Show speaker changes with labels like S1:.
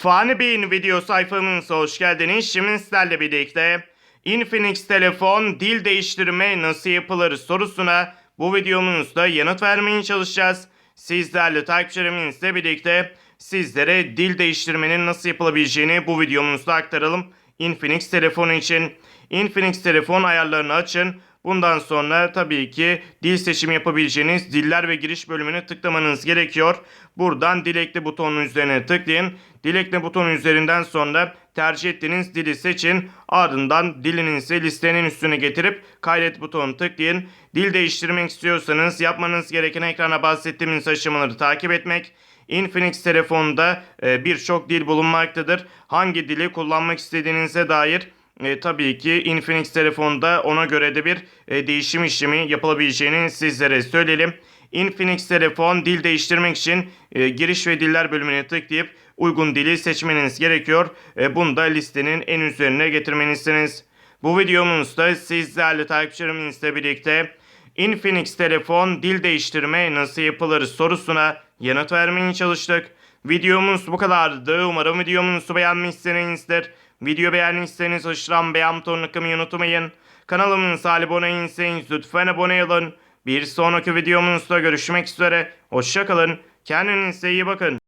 S1: Fani Bey'in video sayfamıza hoş geldiniz. Şimdi sizlerle birlikte Infinix telefon dil değiştirme nasıl yapılır sorusuna bu videomuzda yanıt vermeye çalışacağız. Sizlerle takipçilerimizle birlikte sizlere dil değiştirmenin nasıl yapılabileceğini bu videomuzda aktaralım. Infinix telefonu için Infinix telefon ayarlarını açın. Bundan sonra tabii ki dil seçimi yapabileceğiniz diller ve giriş bölümüne tıklamanız gerekiyor. Buradan dil ekle butonun üzerine tıklayın. Dil ekle butonu üzerinden sonra tercih ettiğiniz dili seçin. Ardından dilinizi listenin üstüne getirip kaydet butonunu tıklayın. Dil değiştirmek istiyorsanız yapmanız gereken ekrana bahsettiğimiz aşamaları takip etmek. Infinix telefonda e, birçok dil bulunmaktadır. Hangi dili kullanmak istediğinize dair e, tabii ki Infinix telefonda ona göre de bir e, değişim işlemi yapılabileceğini sizlere söyleyelim. Infinix telefon dil değiştirmek için e, giriş ve diller bölümüne tıklayıp uygun dili seçmeniz gerekiyor. E, bunu da listenin en üzerine getirmelisiniz. Bu videomuzda sizlerle takipçilerimizle birlikte Infinix telefon dil değiştirme nasıl yapılır sorusuna yanıt vermeye çalıştık. Videomuz bu kadardı. Umarım videomuzu beğenmişsinizdir. Video beğendiyseniz aşağıdan beğen butonuna tıklamayı unutmayın. Kanalımıza abone değilseniz lütfen abone olun. Bir sonraki videomuzda görüşmek üzere. Hoşçakalın. Kendinize iyi bakın.